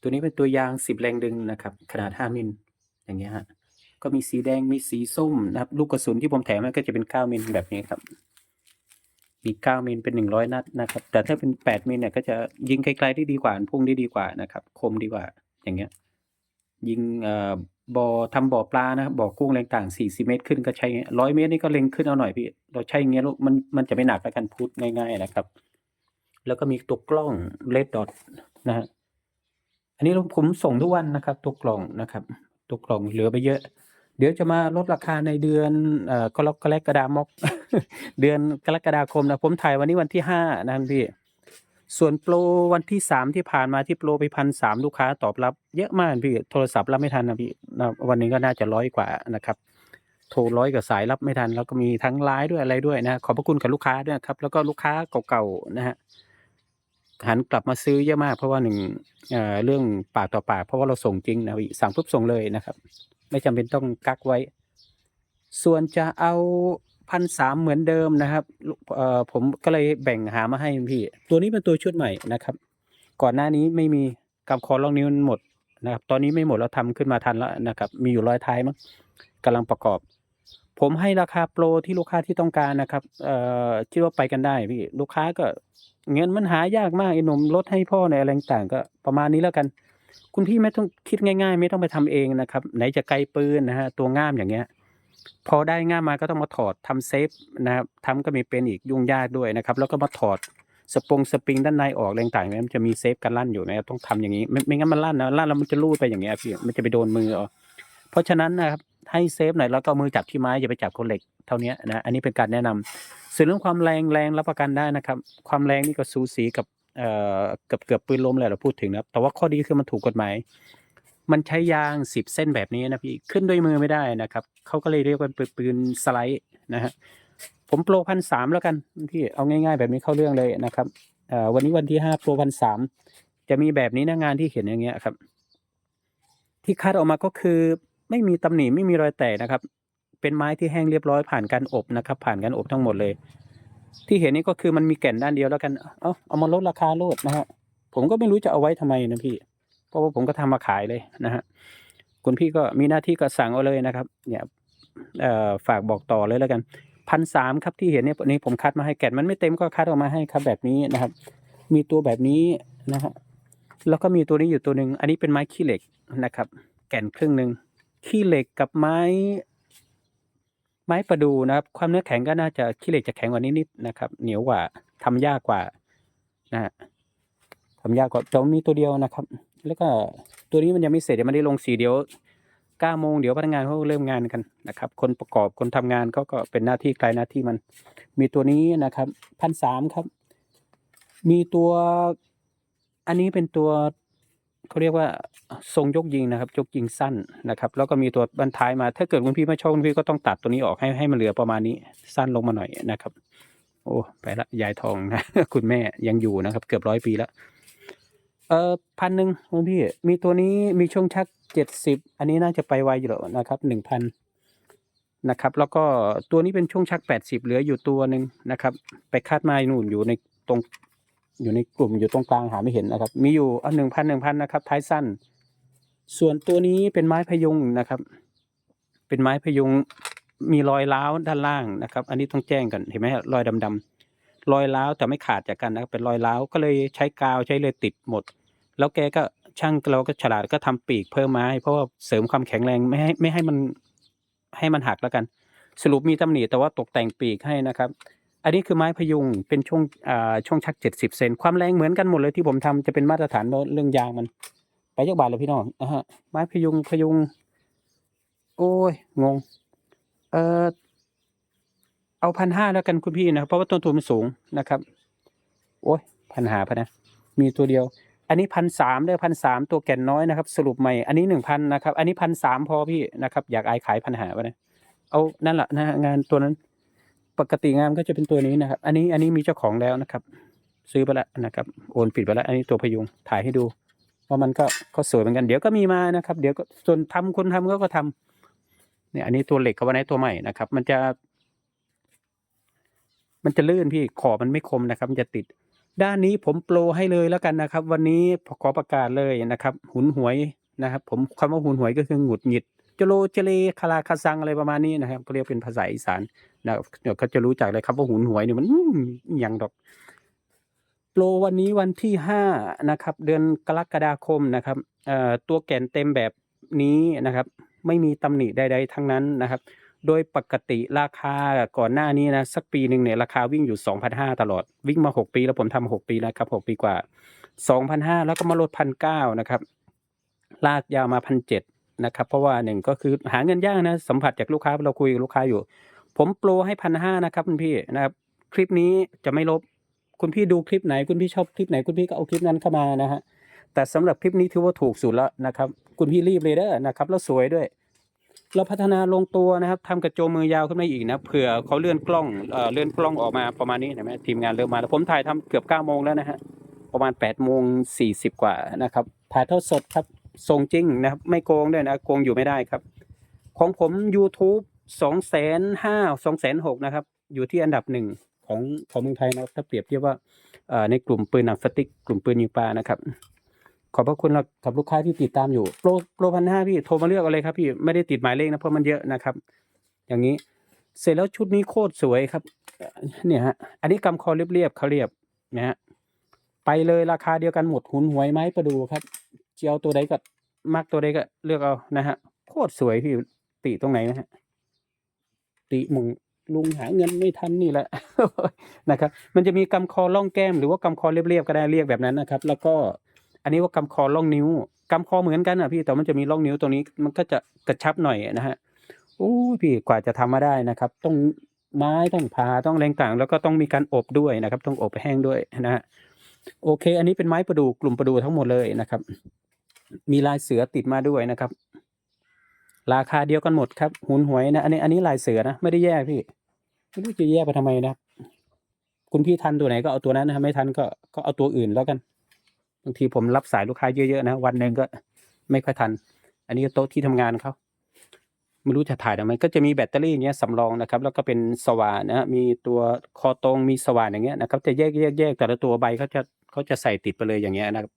ตัวนี้เป็นตัวยางสิบแรงดึงนะครับ ขนาดห้ามิล อย่างเงี้ยฮะ ก็มีสีแดง มีสีส้มนะครับ ลูกกระสุนที่ผมแถมมันก็จะเป็นเก้ามิลแบบนี้ครับ มีเก้ามิลเป็นหนึ่งร้อยนัดนะครับ แต่ถ้าเป็นแปดมิลเนี่ยก็จะยิงไกลๆได้ดีกว่า พุ่งได้ดีกว่านะครับ คมดีกว่า อย่างเงี้ย ยิงเอ่อบ่อทำบ่อปลานะครับบ่อกุ้งแรงต่างสี่สิเมตรขึ้นก็ใช้ร้อยเมตรนี่ก็เล็งขึ้นเอาหน่อยพี่ เราใช้เงี้ยลูกมัน มันจะไม่หนักแล้วกันพูดง่าย ๆ นะครับ แล้วก็มีตัวกล้องเลดดอทนะฮะ อันนี้ผมส่งทุกวันนะครับตัวกล่องนะครับตัวกล่องเหลือไปเยอะ เดี๋ยวจะมาลดราคาในเดือนเอ่อกรกฎาคมเดือนกรกฎาคมนะผมถ่ายวันนี้วันที่ห้านะครับพี่ส่วนโปรวันที่สามที่ผ่านมาที่โปรไปพันสามลูกค้าตอบรับ เยอะมากพี่โทรศัพท์รับไม่ทันนะพี่นะวันนี้ก็น่าจะร้อยกว่านะครับ โทรร้อยกับสายรับไม่ทัน แล้วก็มีทั้งไลน์ด้วยอะไรด้วยนะขอบพระคุณกับลูกค้าด้วยครับ แล้วก็ลูกค้าเก่าๆนะฮะ หันกลับมาซื้อเยอะมาก เพราะว่าหนึ่งเเรื่องปากต่อปากเพราะว่าเราส่งจริงนะพี่สั่งปุ๊บส่งเลยนะครับ ไม่จำเป็นต้องกักไว้ ส่วนจะเอาพันสามเหมือนเดิมนะครับผมก็เลยแบ่งหามาให้พี่ ตัวนี้เป็นตัวชุดใหม่นะครับ ก่อนหน้านี้ไม่มีกับคอลองนิ้วหมดนะครับ ตอนนี้ไม่หมดเราทำขึ้นมาทันแล้วนะครับ มีอยู่ร้อยท้ายมั้งกำลังประกอบ ผมให้ราคาโปรที่ลูกค้าที่ต้องการนะครับ เอ่อคิดว่าไปกันได้พี่ ลูกค้าก็ เงินมันหายากมากไอ้หนุ่มลดให้พ่อในอะไรต่างก็ประมาณนี้แล้วกัน คุณพี่ไม่ต้องคิดง่าย ๆ ไม่ต้องไปทำเองนะครับ ไหนจะไกลปืนนะฮะตัวง่ามอย่างเงี้ย พอได้ง่ามมาก็ต้องมาถอดทำเซฟนะครับทำก็มีเป็นอีกยุ่งยากด้วยนะครับ แล้วก็มาถอดสปงสปริงด้านในออกอะไรต่างๆมันจะมีเซฟกันลั่นอยู่นะครับต้องทำอย่างนี้ไม่ไม่งั้นมันลั่นนะลั่นแล้วมันจะลูดไปอย่างเงี้ยพี่มันจะไปโดนมือเอ เพราะฉะนั้นนะครับให้เซฟหน่อยแล้วก็มือจับที่ไม้อย่าไปจับคนเหล็กเท่านี้นะอันนี้เป็นการแนะนำส่วนเรื่องความแรงแรงรับประกันได้นะครับ ความแรงนี่ก็สูสีกับเอ่อเกือบเกือบปืนล้มเลยเราพูดถึงนะครับ แต่ว่าข้อดีคือมันถูกกฎหมายมันใช้ยางสิบเส้นแบบนี้นะพี่ขึ้นด้วยมือไม่ได้นะครับเขาก็เลยเรียกว่าปืนปืนสไลด์นะฮะผมโปรพันสามแล้วกันพี่เอาง่าย ๆ แบบนี้เข้าเรื่องเลยนะครับเอ่อวันนี้วันที่ห้าโปรพันสามจะมีแบบนี้นะงานที่เห็นอย่างเงี้ยครับ ที่คัดออกมาก็คือ ไม่มีตำหนิไม่มีรอยแตกนะครับ เป็นไม้ที่แห้งเรียบร้อยผ่านการอบนะครับ ผ่านการอบทั้งหมดเลย ที่เห็นนี่ก็คือมันมีแก่นด้านเดียวแล้วกัน เอาเอามาลดราคาโลดนะฮะผมก็ไม่รู้จะเอาไว้ทำไมนะพี่ เพราะว่าผมก็ทำมาขายเลยนะฮะคุณพี่ก็มีหน้าที่ก็สั่งเอาเลยนะครับ เนี่ยเอ่อฝากบอกต่อเลยแล้วกันพันสามครับที่เห็นเนี่ยนี่ผมคัดมาให้แก่นมันไม่เต็มก็คัดออกมาให้ครับแบบนี้นะครับ มีตัวแบบนี้นะฮะแล้วก็มีตัวนี้อยู่ตัวหนึ่งอันนี้เป็นไม้ขี้เหล็กนะครับ แก่นครึ่งหนึ่ง ขี้เหล็กกับไม้ ไม้ประดูนะครับ ความเนื้อแข็งก็น่าจะขี้เหล็กจะแข็งกว่านี้นิดนะครับ เหนียวกว่าทำยากกว่านะฮะทำยากกว่าจอมมีตัวเดียวนะครับ แล้วก็ตัวนี้มันยังไม่เสร็จเดี๋ยวมันได้ลงสีเดี๋ยวเก้าโมงเดี๋ยวพนักงานเขาเริ่มงานกันนะครับ คนประกอบคนทำงานก็ก็เป็นหน้าที่ใครหน้าที่มัน มีตัวนี้นะครับพันสามครับ มีตัว อันนี้เป็นตัว เขาเรียกว่าทรงยกยิงนะครับ ยกยิงสั้นนะครับ แล้วก็มีตัวบรรท้ายมา ถ้าเกิดคุณพี่ไม่ชอบคุณพี่ก็ต้องตัดตัวนี้ออกให้ให้มันเหลือประมาณนี้สั้นลงมาหน่อยนะครับ โอ้ไปละยายทองนะคุณแม่ยังอยู่นะครับ เกือบร้อยปีแล้วเออพันหนึ่งคุณพี่ มีตัวนี้มีช่วงชักเจ็ดสิบอันนี้น่าจะไปไวอยู่แล้วนะครับหนึ่งพันนะครับ แล้วก็ตัวนี้เป็นช่วงชักแปดสิบเหลืออยู่ตัวหนึ่งนะครับ ไปคาดไม้นู่นอยู่ในตรง อยู่ในกลุ่มอยู่ตรงกลางหาไม่เห็นนะครับ มีอยู่อะหนึ่งพันหนึ่งพันนะครับ ท้ายสั้น ส่วนตัวนี้เป็นไม้พยุงนะครับ เป็นไม้พยุงมีรอยร้าวด้านล่างนะครับ อันนี้ต้องแจ้งกันเห็นไหมรอยดำๆรอยร้าวแต่ไม่ขาดจากกันนะครับ เป็นรอยร้าวก็เลยใช้กาวใช้เลยติดหมด แล้วแกก็ช่างเราก็ฉลาดก็ทำปีกเพิ่มมาให้เพราะว่าเสริมความแข็งแรงไม่ให้ไม่ให้มันให้มันหักแล้วกัน สรุปมีตำหนิแต่ว่าตกแต่งปีกให้นะครับ อันนี้คือไม้พยุงเป็นช่วงช่วงชักเจ็ดสิบเซนความแรงเหมือนกันหมดเลยที่ผมทำจะเป็นมาตรฐานเรื่องยางมัน ไปยักบาทเลยพี่น้องนะฮะไม้พยุงพยุง โอ้ยงง เออเอาพันห้าแล้วกันคุณพี่นะเพราะว่าต้นทุนมันสูงนะครับ โอ้ยพันหาพะนะ มีตัวเดียว อันนี้พันสามได้พันสามตัวแก่นน้อยนะครับ สรุปใหม่อันนี้หนึ่งพันนะครับ อันนี้พันสามพอพี่นะครับ อยากอายขายพันหาไปนะเอานั่นแหละนะงานตัวนั้น ปกติงานก็จะเป็นตัวนี้นะครับ อันนี้อันนี้มีเจ้าของแล้วนะครับ ซื้อไปแล้วนะครับ โอนปิดไปแล้ว อันนี้ตัวพยุงถ่ายให้ดูว่ามันก็ก็สวยเหมือนกัน เดี๋ยวก็มีมานะครับ เดี๋ยวก็ส่วนทำคนทำก็ก็ทำเนี่ย อันนี้ตัวเหล็กกับวันนี้ตัวใหม่นะครับ มันจะ มันจะลื่นพี่ขอบมันไม่คมนะครับ มันจะติด ด้านนี้ผมโปรให้เลยแล้วกันนะครับ วันนี้ขอประกาศเลยนะครับ หุนหวยนะครับ ผมคำว่าหุนหวยก็คือหงุดหงิดจโลเจเลคาราคาซังอะไรประมาณนี้นะครับก็เรียกเป็นภาษาอีสาน นะเดี๋ยวเขาจะรู้จักเลยครับว่าหุนหวยเนี่ยมันอย่างดอกโปรวันนี้วันที่ห้านะครับ เดือนกรกฎาคมนะครับตัวแก่นเต็มแบบนี้นะครับ ไม่มีตำหนิใดๆทั้งนั้นนะครับ โดยปกติราคาก่อนหน้านี้นะสักปีหนึ่งเนี่ยราคาวิ่งอยู่2,500ตลอด วิ่งมา 6 ปีแล้วผมทำ6ปีแล้วครับ6ปีกว่า2,500แล้วก็มาลด1,900นะครับ ลากยาวมา1,700นะครับ เพราะว่าหนึ่งก็คือหาเงินยากนะสัมผัสจากลูกค้าเราคุยกับลูกค้าอยู่ ผมโปรให้1,500นะครับคุณพี่นะครับ คลิปนี้จะไม่ลบ คุณพี่ดูคลิปไหน คุณพี่ชอบคลิปไหนคุณพี่ก็เอาคลิปนั้นเข้ามานะฮะแต่สำหรับคลิปนี้ถือว่าถูกสุดแล้วนะครับ คุณพี่รีบเลยเด้อนะครับ แล้วสวยด้วย เราพัฒนาลงตัวนะครับทำกระโจมมือยาวขึ้นมาอีกนะเผื่อเขาเลื่อนกล้องเอ่อเลื่อนกล้องออกมาประมาณนี้เห็นไหมทีมงานเริ่มมาแล้วผมถ่ายทำเกือบเก้าโมงแล้วนะฮะประมาณแปดโมงสี่สิบกว่านะครับถ่ายทอดสดครับส่งจริงนะครับ ไม่โกงด้วยนะโกงอยู่ไม่ได้ครับ ของผม YouTube สองแสนห้าสองแสนหกนะครับ อยู่ที่อันดับหนึ่งของของเมืองไทยนะครับถ้าเปรียบเทียบว่าในกลุ่มปืนหนังสติ๊กกลุ่มปืนยิงปลานะครับ ขอบพระคุณกับลูกค้าที่ติดตามอยู่โปรโปรพันห้าพี่โทรมาเลือกเอาเลยครับพี่ไม่ได้ติดหมายเลขนะเพราะมันเยอะนะครับ อย่างนี้เสร็จแล้วชุดนี้โคตรสวยครับ เนี่ยฮะอันนี้กำคอเรียบๆเขาเรียบนะฮะไปเลยราคาเดียวกันหมดหุนหวยไม้ประดูครับเจียวตัวใดก็มักตัวใดก็เลือกเอานะฮะโคตรสวยพี่ติตรงไหนนะฮะ ติหมงลุงหาเงินไม่ทันนี่แหละนะครับ มันจะมีกำคอล่องแก้มหรือว่ากำคอเรียบๆก็ได้เรียกแบบนั้นนะครับ แล้วก็อันนี้ว่ากำคอล่องนิ้วกำคอเหมือนกันอะพี่แต่มันจะมีล่องนิ้วตรงนี้มันก็จะกระชับหน่อยนะฮะโอ้พี่กว่าจะทำมาได้นะครับ ต้องไม้ต้องผ่าต้องแรงต่าง แล้วก็ต้องมีการอบด้วยนะครับ ต้องอบแห้งด้วยนะฮะโอเค อันนี้เป็นไม้ประดูกลุ่มประดูทั้งหมดเลยนะครับ มีลายเสือติดมาด้วยนะครับ ราคาเดียวกันหมดครับหุนหวยนะ อันนี้อันนี้ลายเสือนะ ไม่ได้แยกพี่ ไม่รู้จะแยกไปทำไมนะครับคุณพี่ทันตัวไหนก็เอาตัวนั้นนะไม่ทันก็ก็เอาตัวอื่นแล้วกันบางทีผมรับสายลูกค้าเยอะๆนะวันหนึ่งก็ไม่ค่อยทัน อันนี้โต๊ะที่ทำงานเขาไม่รู้จะถ่ายทำไมก็จะมีแบตเตอรี่เนี้ยสำรองนะครับ แล้วก็เป็นสว่านนะมีตัวคอตรงมีสว่านอย่างเงี้ยนะครับ จะแยกแยกแยกแต่ละตัวใบเขาจะเขาจะใส่ติดไปเลยอย่างเงี้ยนะครับ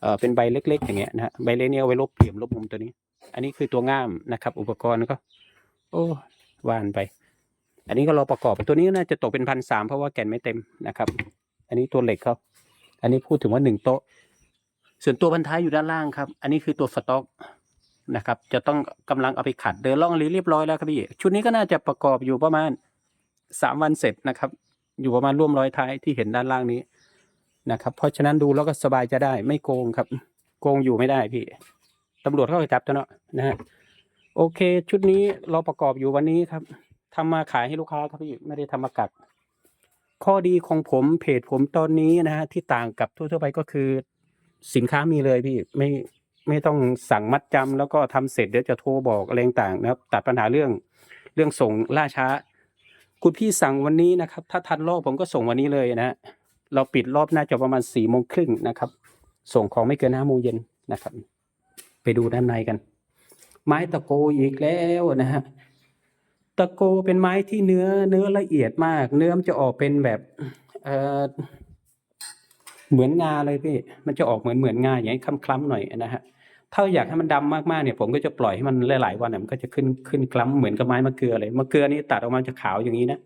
เออเป็นใบเล็ก ๆ อย่างเงี้ยนะฮะใบเล็กเนี่ยเอาไว้ลบเหลี่ยมลบมุมตัวนี้ อันนี้คือตัวง่ามนะครับ อุปกรณ์ก็ โอ้วานไป อันนี้ก็รอประกอบตัวนี้น่าจะตกเป็นพันสามเพราะว่าแก่นไม่เต็มนะครับ อันนี้ตัวเหล็กเขาอันนี้พูดถึงว่าหนึ่งโต๊ะ ส่วนตัวพันท้ายอยู่ด้านล่างครับ อันนี้คือตัวสต็อกนะครับ จะต้องกำลังเอาไปขัดเดินล่องเรียบร้อยแล้วครับพี่ชุดนี้ก็น่าจะประกอบอยู่ประมาณสามวันเสร็จนะครับ อยู่ประมาณร่วมร้อยท้ายที่เห็นด้านล่างนี้นะครับ เพราะฉะนั้นดูแล้วก็สบายจะได้ไม่โกงครับ โกงอยู่ไม่ได้พี่ ตำรวจเข้าไปจับตัวเนาะนะฮะโอเค ชุดนี้เราประกอบอยู่วันนี้ครับทำมาขายให้ลูกค้าครับพี่ไม่ได้ทำมากักข้อดีของผมเพจผมตอนนี้นะฮะที่ต่างกับทั่วๆไปก็คือ สินค้ามีเลยพี่ไม่ไม่ต้องสั่งมัดจำแล้วก็ทำเสร็จเดี๋ยวจะโทรบอกอะไรต่างนะครับ ตัดปัญหาเรื่องเรื่องส่งล่าช้า คุณพี่สั่งวันนี้นะครับ ถ้าทันรอบผมก็ส่งวันนี้เลยนะฮะเราปิดรอบน่าจะประมาณสี่โมงครึ่งนะครับ ส่งของไม่เกินห้าโมงเย็นนะครับ ไปดูด้านในกัน ไม้ตะโกอีกแล้วนะฮะตะโกเป็นไม้ที่เนื้อเนื้อละเอียดมาก เนื้อมันจะออกเป็นแบบเออเหมือนงาเลยพี่ มันจะออกเหมือนเหมือนงาอย่างนี้คล้ำๆหน่อยนะฮะถ้าอยากให้มันดำมากๆเนี่ย ผมก็จะปล่อยให้มันหลายๆวันเนี่ยมันก็จะขึ้นขึ้นคล้ำเหมือนกับไม้มะเกลือเลยมะเกลือนี่ตัดออกมาจะขาวอย่างนี้นะ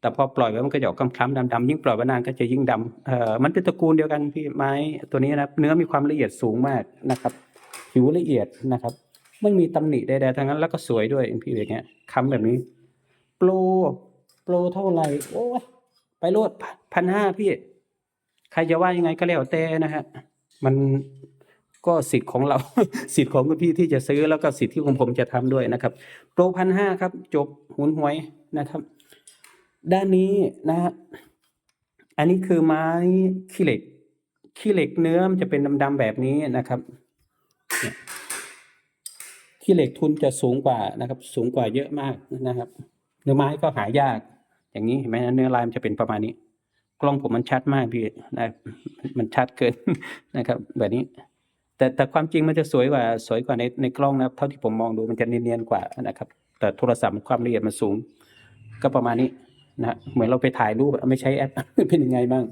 แต่พอปล่อยไว้มันก็จะออกคล้ำๆดำๆยิ่งปล่อยไว้นานก็จะยิ่งดำเอ่อมันเป็นตระกูลเดียวกันพี่ไม้ตัวนี้นะเนื้อมีความละเอียดสูงมากนะครับ ผิวละเอียดนะครับ ไม่มีตำหนิใดๆทั้งนั้นแล้วก็สวยด้วยพี่อย่างเงี้ยค้ำแบบนี้ โปรโปรเท่าไหร่โอ้ยไปโลดพันห้าพี่ ใครจะว่ายังไงก็แล้วแต่นะฮะมันก็สิทธิ์ของเรา สิทธิ์ของคุณพี่ที่จะซื้อแล้วก็สิทธิ์ที่ของผมจะทำด้วยนะครับ โปรพันห้าครับ จบหุนหวยนะครับ ด้านนี้นะฮะอันนี้คือไม้ขี้เหล็กขี้เหล็กเนื้อมันจะเป็นดำๆแบบนี้นะครับ ขี้เหล็กทุนจะสูงกว่านะครับ สูงกว่าเยอะมากนะครับ เนื้อไม้ก็หายาก อย่างนี้เห็นไหมเนื้อลายมันจะเป็นประมาณนี้ กล้องผมมันชัดมากพี่นะมันชัดเกินนะครับ แบบนี้ แต่แต่ความจริงมันจะสวยกว่าสวยกว่าในในกล้องนะครับ เท่าที่ผมมองดูมันจะเนียนๆกว่านะครับ แต่โทรศัพท์ความละเอียดมันสูง ก็ประมาณนี้นะเหมือนเราไปถ่ายรูปไม่ใช้แอปเป็นยังไงบ้าง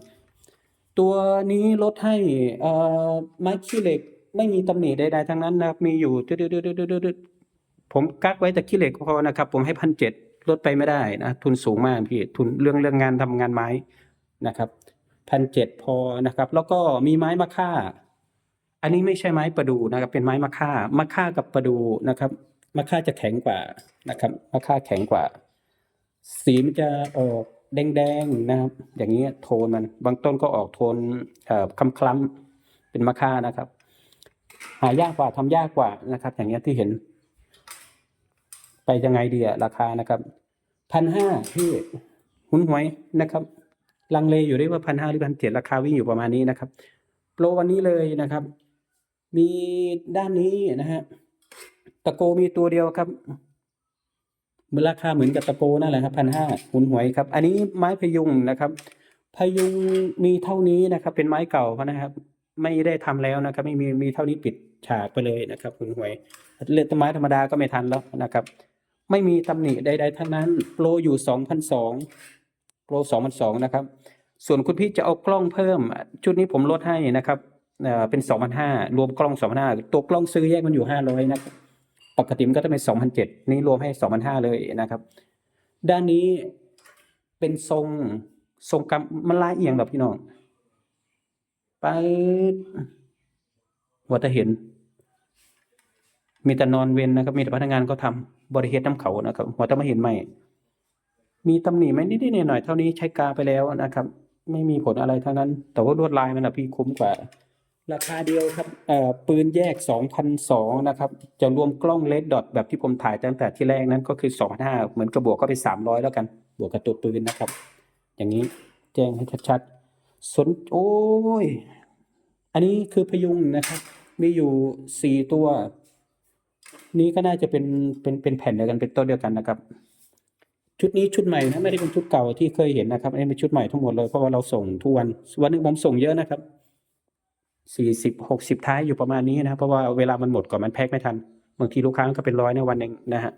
ตัวนี้ลดให้อ่อไม้ขี้เหล็ก ไม่มีตำหนิใดๆทั้งนั้นนะครับมีอยู่ดืดๆผมกักไว้แต่ขี้เหล็กพอนะครับ ผมให้พันเจ็ดลดไปไม่ได้นะทุนสูงมากพี่ทุนเรื่องเรื่องงานทำงานไม้นะครับพันเจ็ดพอนะครับ แล้วก็มีไม้มะค่า อันนี้ไม่ใช่ไม้ประดูนะครับ เป็นไม้มะค่ามะค่ากับประดูนะครับมะค่าจะแข็งกว่านะครับมะค่าแข็งกว่า สีมันจะออกแดงๆนะครับ อย่างนี้โทนมัน บางต้นก็ออกโทนคล้ำๆเป็นมะค่านะครับ หายากกว่าทำยากกว่านะครับ อย่างเงี้ยที่เห็น ไปยังไงดีอะราคานะครับพันห้าที่หุ้นหวยนะครับ ลังเลอยู่ได้ว่าพันห้าหรือพันเจ็ดราคาวิ่งอยู่ประมาณนี้นะครับ โปรวันนี้เลยนะครับ มีด้านนี้นะฮะตะโกมีตัวเดียวครับมูลราคาเหมือนกับตะโกนั่นแหละครับพันห้าหุนหวยครับ อันนี้ไม้พยุงนะครับ พยุงมีเท่านี้นะครับ เป็นไม้เก่าเขานะครับ ไม่ได้ทำแล้วนะครับ ไม่มีมีเท่านี้ปิดฉากไปเลยนะครับหุนหวยเลือดต้นไม้ธรรมดาก็ไม่ทันแล้วนะครับ ไม่มีตำหนิใดๆทั้งนั้นโปรอยู่สองพันสองโปรสองพันสองนะครับ ส่วนคุณพี่จะเอากล้องเพิ่ม ชุดนี้ผมลดให้นะครับเป็นสองพันห้ารวมกล้องสองพันห้าตัวกล้องซื้อแยกมันอยู่ห้าร้อยนะครับปกติมันก็จะเป็นสองพันเจ็ดนี่รวมให้สองพันห้าเลยนะครับ ด้านนี้เป็นทรงทรงกำมันลายเอียงแบบพี่น้อง ไปว่าจะเห็น มีแต่นอนเวนนะครับ มีแต่พนักงานก็ทำบริเฮดน้ำเขานะครับหัวต้องมาเห็นใหม่ มีตำหนิไหมนิดๆหน่อยๆเท่านี้ใช้กาไปแล้วนะครับ ไม่มีผลอะไรทั้งนั้น แต่ว่าลวดลายมันนะพี่คุ้มกว่า ราคาเดียวครับเอ่อปืนแยก2,002นะครับ จะรวมกล้องเลดดอทแบบที่ผมถ่ายตั้งแต่ที่แรกนั้นก็คือ2,500เหมือนกระบวกก็ไป300แล้วกัน บวกกับตัวปืนนะครับ อย่างนี้แจ้งให้ชัดๆสนโอ้ย อันนี้คือพยุงนะครับ มีอยู่สี่ตัว นี้ก็น่าจะเป็นเป็นเป็นแผ่นเดียวกันเป็นต้นเดียวกันนะครับ ชุดนี้ชุดใหม่นะไม่ได้เป็นชุดเก่าที่เคยเห็นนะครับอันนี้เป็นชุดใหม่ทั้งหมดเลยเพราะว่าเราส่งทุกวันวันหนึงผมส่งเยอะนะครับสี่สิบหกสิบท้ายอยู่ประมาณนี้นะเพราะว่าเวลามันหมดก่อนมันแพ็คไม่ทันบางทีลูกค้าก็เป็นร้อยในวันหนึ่งนะฮะ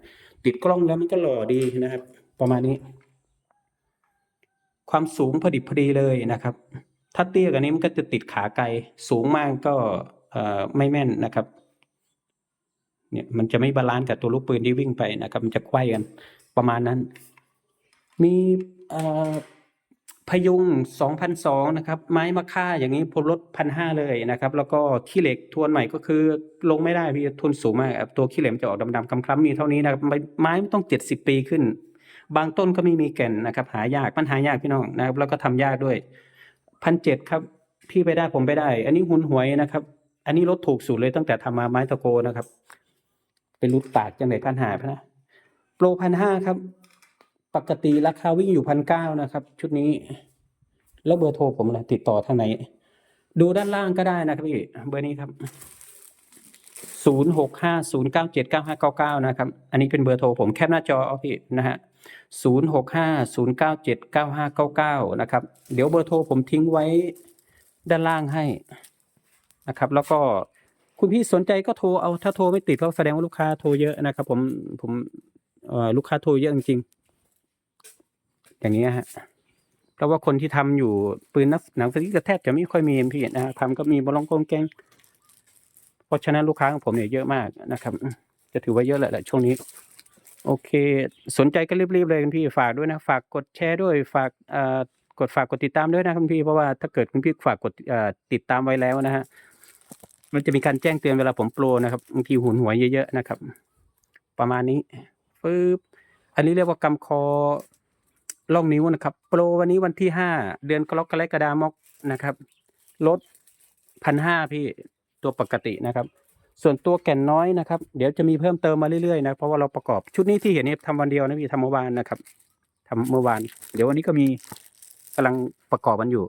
ติดกล้องแล้วมันก็หล่อดีนะครับ ประมาณนี้ ความสูงพอดิบพอดีเลยนะครับ ถ้าเตี้ยกว่านี้มันก็จะติดขาไกล สูงมากก็ไม่แม่นนะครับ เนี่ยมันจะไม่บาลานซ์กับตัวลูกปืนที่วิ่งไปนะครับ มันจะไขว้กันประมาณนั้น มีพยุง2,002นะครับ ไม้มะค่าอย่างนี้พลดพันห้าเลยนะครับ แล้วก็ขี้เหล็กทวนใหม่ก็คือ ลงไม่ได้พี่ทุนสูงมากตัวขี้เหล็กจะออกดำๆคล้ำๆมีเท่านี้นะครับไม้ไม้ต้องเจ็ดสิบปีขึ้น บางต้นก็ไม่มีแก่นนะครับ หายากมันหายากพี่น้องนะครับ แล้วก็ทำยากด้วย พันเจ็ดครับ พี่ไปได้ผมไปได้ อันนี้หุนหวยนะครับ อันนี้ลดถูกสุดเลยตั้งแต่ทำมาไม้ตะโกนะครับ เป็นรูดตากจังไหนพันหาพนะโปรพันห้าครับ ปกติราคาวิ่งอยู่พันเก้านะครับ ชุดนี้ แล้วเบอร์โทรผมนะติดต่อทางไหน ดูด้านล่างก็ได้นะครับพี่เบอร์นี้ครับศูนย์หกห้าศูนย์เก้าเจ็ดเก้าห้าเก้าเก้านะครับ อันนี้เป็นเบอร์โทรผมแคปหน้าจอเอาพี่นะฮะ ศูนย์หกห้าศูนะครับ เดี๋ยวเบอร์โทรผมทิ้งไว้ด้านล่างให้นะครับ แล้วก็คุณพี่สนใจก็โทรเอาถ้าโทรไม่ติดก็แสดงว่าลูกค้าโทรเยอะนะครับ ผมผมลูกค้าโทรเยอะจริงๆอย่างนี้ฮะเพราะว่าคนที่ทำอยู่ปืนนักหนังสติ๊กก็แทบจะไม่ค่อยมีพี่นะฮะทำก็มีบอลลองกงแกงเพราะฉะนั้นลูกค้าของผมเนี่ยเยอะมากนะครับ จะถือว่าเยอะแหละช่วงนี้ โอเค สนใจก็รีบๆเลยคุณพี่ฝากด้วยนะ ฝากกดแชร์ด้วย ฝากเอ่อกดฝากกดติดตามด้วยนะคุณพี่ เพราะว่าถ้าเกิดคุณพี่ฝากกดเอ่อติดตามไว้แล้วนะฮะ มันจะมีการแจ้งเตือนเวลาผมโปรนะครับบางทีหุนหัวเยอะๆนะครับ ประมาณนี้ปึ๊บ อันนี้เรียกว่ากำคอล่องนิ้วนะครับ โปรวันนี้วันที่ห้าเดือนกรกฎาคมนะครับ ลดพันห้าพี่ตัวปกตินะครับ ส่วนตัวแก่นน้อยนะครับ เดี๋ยวจะมีเพิ่มเติมมาเรื่อยๆนะเพราะว่าเราประกอบชุดนี้ที่เห็นนี่ทำวันเดียวนะพี่ทำเมื่อวานนะครับทำเมื่อวาน เดี๋ยววันนี้ก็มีกำลังประกอบมันอยู่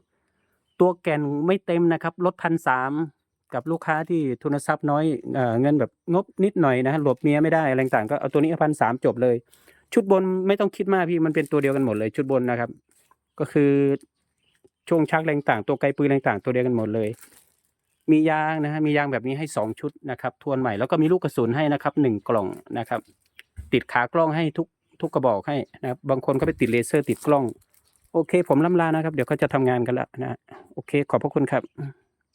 ตัวแก่นไม่เต็มนะครับลดพันสามกับลูกค้าที่ทุนทรัพย์น้อยเอเงินแบบงบนิดหน่อยนะหลบเมียไม่ได้อะไรต่างก็เอาตัวนี้พันสามจบเลย ชุดบนไม่ต้องคิดมากพี่มันเป็นตัวเดียวกันหมดเลย ชุดบนนะครับ ก็คือช่วงชักอะไรต่างตัวไกลปืนอะไรต่างตัวเดียวกันหมดเลย มียางนะฮะมียางแบบนี้ให้สองชุดนะครับ ทวนใหม่แล้วก็มีลูกกระสุนให้นะครับหนึ่งกล่องนะครับ ติดขากล้องให้ทุกทุกกระบอกให้นะครับ บางคนก็ไปติดเลเซอร์ติดกล้อง โอเค ผมล่ำลานะครับ เดี๋ยวก็จะทำงานกันแล้วนะ โอเค ขอบพระคุณครับ